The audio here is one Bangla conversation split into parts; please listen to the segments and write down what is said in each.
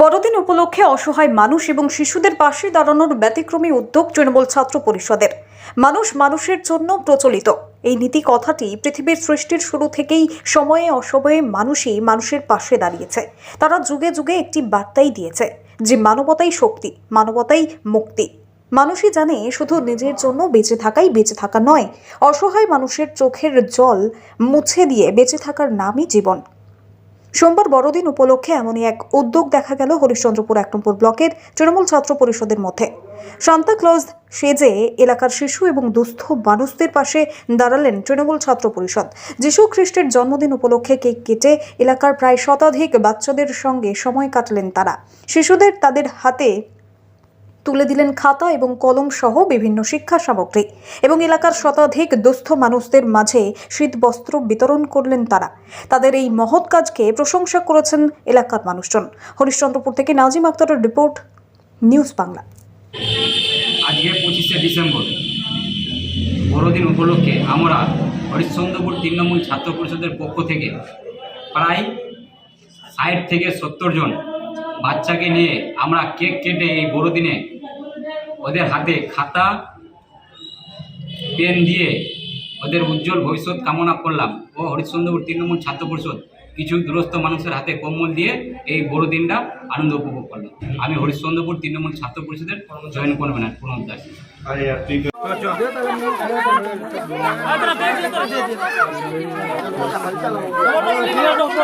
বড়দিন উপলক্ষে অসহায় মানুষ এবং শিশুদের পাশে দাঁড়ানোর ব্যতিক্রমী উদ্যোগ তৃণমূল ছাত্র পরিষদের। মানুষ মানুষের জন্য প্রচলিত। এই নীতি কথাটি পৃথিবীর সৃষ্টির শুরু থেকেই সময়ে অসময়ে মানুষই মানুষের পাশে দাঁড়িয়েছে। তারা যুগে যুগে একটি বার্তাই দিয়েছে যে মানবতাই শক্তি, মানবতাই মুক্তি। মানুষই জানে শুধু নিজের জন্য বেঁচে থাকাই বেঁচে থাকা নয়, অসহায় মানুষের চোখের জল মুছে দিয়ে বেঁচে থাকার নামই জীবন। সোমবার বড়দিন উপলক্ষে এমনই এক উদ্যোগ দেখা গেল হরিশ্চন্দ্রপুর এক নম্বর ব্লকের তৃণমূল ছাত্র পরিষদের মধ্যে। সান্তা ক্লজ সেজে এলাকার শিশু এবং দুস্থ মানুষদের পাশে দাঁড়ালেন তৃণমূল ছাত্র পরিষদ। যিশু খ্রিস্টের জন্মদিন উপলক্ষে কেক কেটে এলাকার প্রায় শতাধিক বাচ্চাদের সঙ্গে সময় কাটলেন তারা। শিশুদের তাদের হাতে তুলে দিলেন খাতা এবং কলম সহ বিভিন্ন শিক্ষা সামগ্রী। এবং এলাকার শতাধিক দুস্থ মানুষদের মাঝে শীতবস্ত্র বিতরণ করলেন তারা। তাদের এই মহৎ কাজকে প্রশংসা করেছেন এলাকার মানুষজন। হরিশ্চন্দ্রপুর থেকে নাজিম আক্তারের রিপোর্ট, নিউজ বাংলা। আজকে পঁচিশে ডিসেম্বর, বড়দিন উপলক্ষে আমরা হরিশ্চন্দ্রপুর তৃণমূল ছাত্র পরিষদের পক্ষ থেকে প্রায় ষাট থেকে সত্তর জন বাচ্চাকে নিয়ে আমরা কেক কেটে এই বড়দিনে ওদের হাতে খাতা পেন দিয়ে ওদের উজ্জ্বল ভবিষ্যৎ কামনা করলাম ও হরিশ্চন্দ্রপুর তৃণমূল ছাত্র পরিষদ কিছু দুরস্থ মানুষের হাতে কম্বল দিয়ে এই বড়দিনটা আনন্দ উপভোগ করলাম আমি হরিশ্চন্দ্রপুর তৃণমূল ছাত্র পরিষদের জয়েন করবেন প্রণব দাস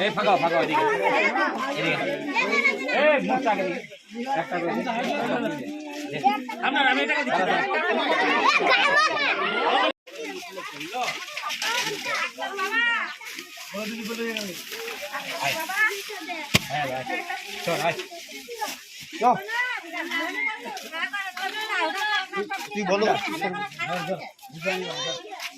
এই ফাঁকা ফাঁকা এদিকে এই মুখটা আগে একটা আপনার আমি এটাকে হ্যাঁ ভাই চল আয় তুই বলো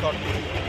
কম্বল